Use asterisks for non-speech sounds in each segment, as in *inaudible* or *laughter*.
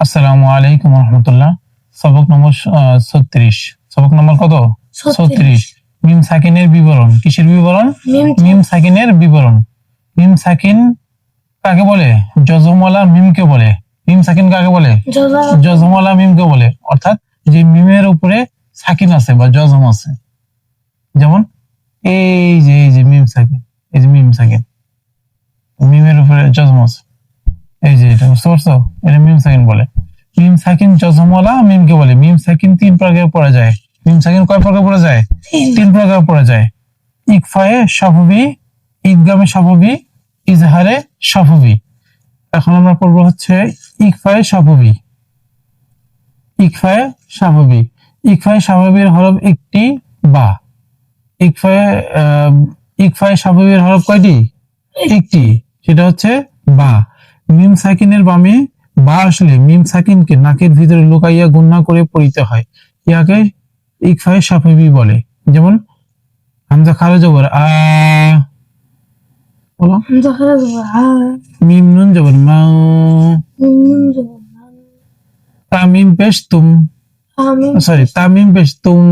আসসালামু আলাইকুম রহমতুল্লাহ। সবক নম্বর ছত্রিশ। সবক নম্বর কত? ছত্রিশ। মিম সাকিনের বিবরণ। কিসের বিবরণ? মিম সাকিনের বিবরণ। মিম সাকিন কাকে বলে? জজমলা মিমকে বলে। মিম সাকিন কাকে বলে? জজা জজমলা মিমকে বলে। অর্থাৎ যে মিমের উপরে সাকিন আছে বা জজম আছে। যেমন এই যে মিম সাকিন এই যে মিম সাকিন মিমের উপরে জজম আছে এই যে এটা বুঝতে পারছ? এটা মিম সাকিন বলে। মিম সাকিন জজমলা মিমকে বলে। মিম সাকিন তিন প্রকারে পড়া যায়। মিম সাকিন কয় প্রকার পড়া যায়? তিন। প্রকার পড়া যায়। ইকফায়ে সাফবি ঈদগামে সাফবি ইজহারে সাফবি এখন আমরা পড়ব হচ্ছে ইকফায়ে সাফবি ইকফায়ে স্বাভাবিক ইকফায়ে স্বাভাবিক হরফ একটি বা। ইকফায়ে আহ, ইকফায়ে স্বাভাবিক হরফ কয়টি? একটি। সেটা হচ্ছে বা। মিম সাকিনের বামে বা আসলে মিম সাকিনকে নাকের ভিতরে লুকাইয়া গুন্না করে পড়িতে হয়। ইয়াকে ইকফায়ে স্বাভাবিক বলে। যেমন, হামজা খারা জবর আ বলো মিম নুন জবর মান তামিম পেশ তুম সরি তামিম পেশ তুম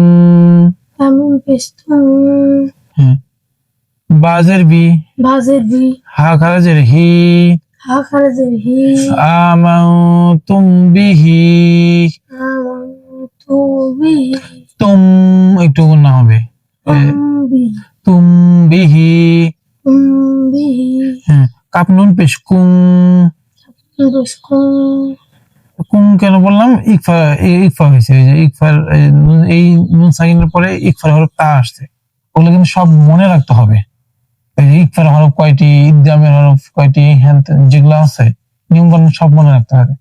তামিম পেস্তুম হ্যাঁ বাজের বি বি হা খারাজের হি হা। খারা জের হি আমাউ তুম বিহি। তুম একটু না হবে। তুম বিহি। হ্যাঁ কাপ নুন পেশ কুম কুম কেন বললাম? ইকফা ইকফা হয়েছে এই যে ইকফার এই নুন- এই নুন সাকিনের পরে ইকফার হরফ তা আসছে। ওগুলো কিন্তু সব মনে রাখতে হবে। যে হরফ কয়টি ইদ্দামের হরফ কয়টি হ্যান যেগুলো আছে নিয়ম কানুন সব মনে রাখতে হবে।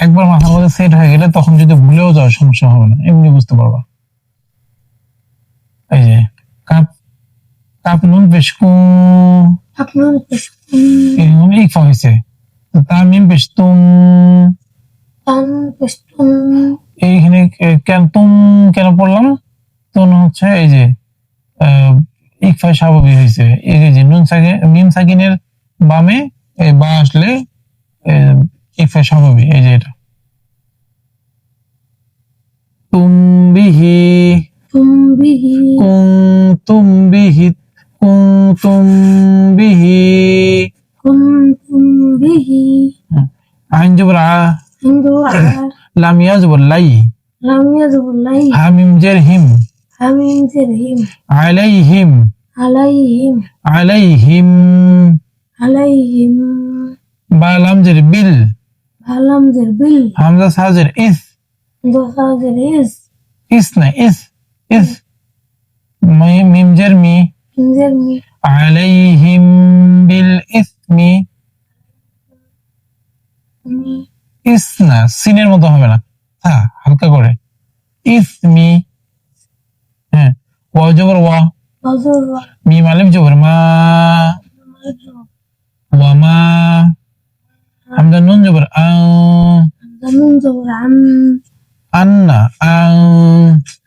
একবার মাথার মধ্যে সেট হয়ে গেলে তখন যদি ভুলেও যাওয়ার সমস্যা হবে না এমনি বুঝতে পারবা। এই যে কাপ কাপ নুন পেশ কু আপনার পেস্তুম এরকম হয়েছে তামিম পেশ তুম এইখানে কেন তুম কেন পড়লাম? তুন হচ্ছে এই যে আহ, ইকফা স্বাভাবিক হয়েছে। এই যে নুন সাকিন মিম সাকিনের বামে এই বা আসলে আহ, ইকফা স্বাভাবিক এই যে এটা। তুম বিহি তুম বিহি কুং তুম বিহি কুং তুম বিহি কুন্তুম বিহি আইন জবর আ। লামিয়া জবর লাই। লামিয়া জবর লাই। হামিম জের হিম হামিম জের হিম আলাইহিম আলাইহিম আলাইহিম আলাইহিম বালাম জের বিল ভালাম জের বিল হামজা সাজের ইস দোসা জের ইস ইস না ইস ইস মিম জের মি ইনজের মি আলাইহিম বিল ইসমি ইস না সিনের মতো হবে না। হ্যাঁ হালকা করে। ইসমি হ্যাঁ ওয়া জবর ওয়া বজর ওয়া মিম আলিফ জবর মা ওয়া মা হামজা নুন জবর আও জানুন জবর আম আন্না আং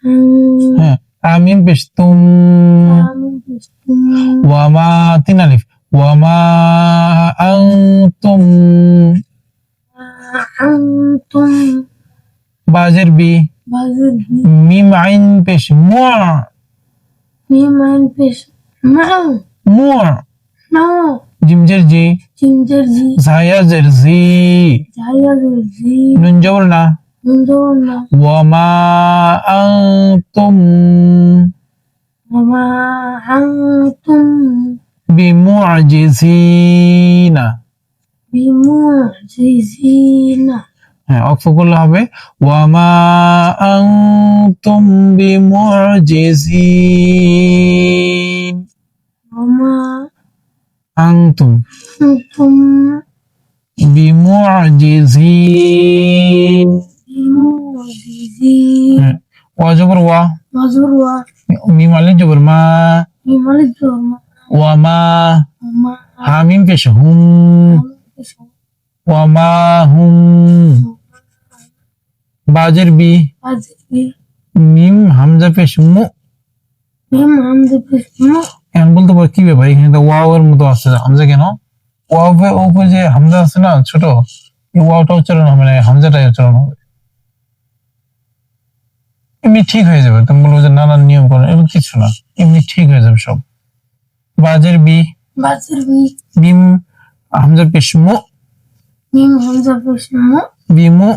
আম হ্যাঁ আমিন পেশ তুম আমিন পেস্তুম ওয়ামা তিন আলিফ ওয়ামা আনতুম আনতুম বাজের বি বাজর বি মিম আইন পেশ মোর মিম আইন পেশ মাও মোর মাও জিমজের জি জিমজের জি জায়া জের জি জায়া জের জি নুন জবর না। নুন জবর না। ওয়ামা আনতুম। ওয়ামা আনতুম। বিমুজিজিনা বিমুজিজিনা হ্যাঁ অক্ষ করলে হবে ওয়ামা আনতুম বিমুজিজিন ওয়ামা আনতুম আনতুম বিমুজিজিন বিমুজিজিন ওয়া জবর ওয়া ওয়া জবর ওয়া মিম আলিফ জবর মা মিম আলিফ জবর মা ওয়ামা ওয়ামা হামিম পেশ হুম ওয়ামা হুম বাজের বি। মিম হামজা পেশ মু। মিম হামজা পেশ মু। এম বলতে পারো কি ব্যাপার? এখানে তো ওয়াও এর মতো আছে। হামজা কেন? ওয়াও এর উপরে যে হামজা আছে না ছোট এই ওয়াওটা উচ্চারণ হবে না হামজাটাই উচ্চারণ হবে। এমনি ঠিক হয়ে যাবে। তুমি বলব যে নানান নিয়ম করে এগুলো কিছু না। এমনি ঠিক হয়ে যাবে সব। বাজের বি। বাজের বি। মিম হামজা পেশ মু। মিম হামজা পেশ মু। বিমু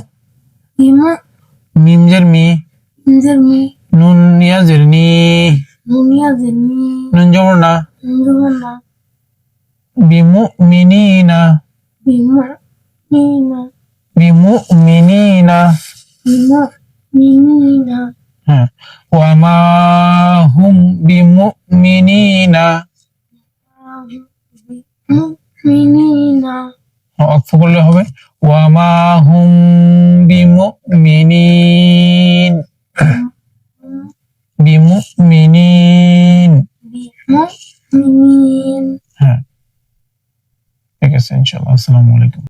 মিমজের মি। ইনজের মি। নুন নিয়াজের নি। নুনিয়া জেনি নুন জবর না নুজুমনা বিমু মিনিনা। বিমু মিনা। বিমু মিনিনা। বিমু মিনিনা। হ্যাঁ। ওয়ামা হুম বিমু মিনিনা। বিমু মিনিনা। অক্ষ করলে হবে। ওয়ামা হুম বিমু *coughs* মিনিন বিমু মিনিন হ্যাঁ। ঠিক আছে ইনশাআল্লাহ। আসসালামু আলাইকুম।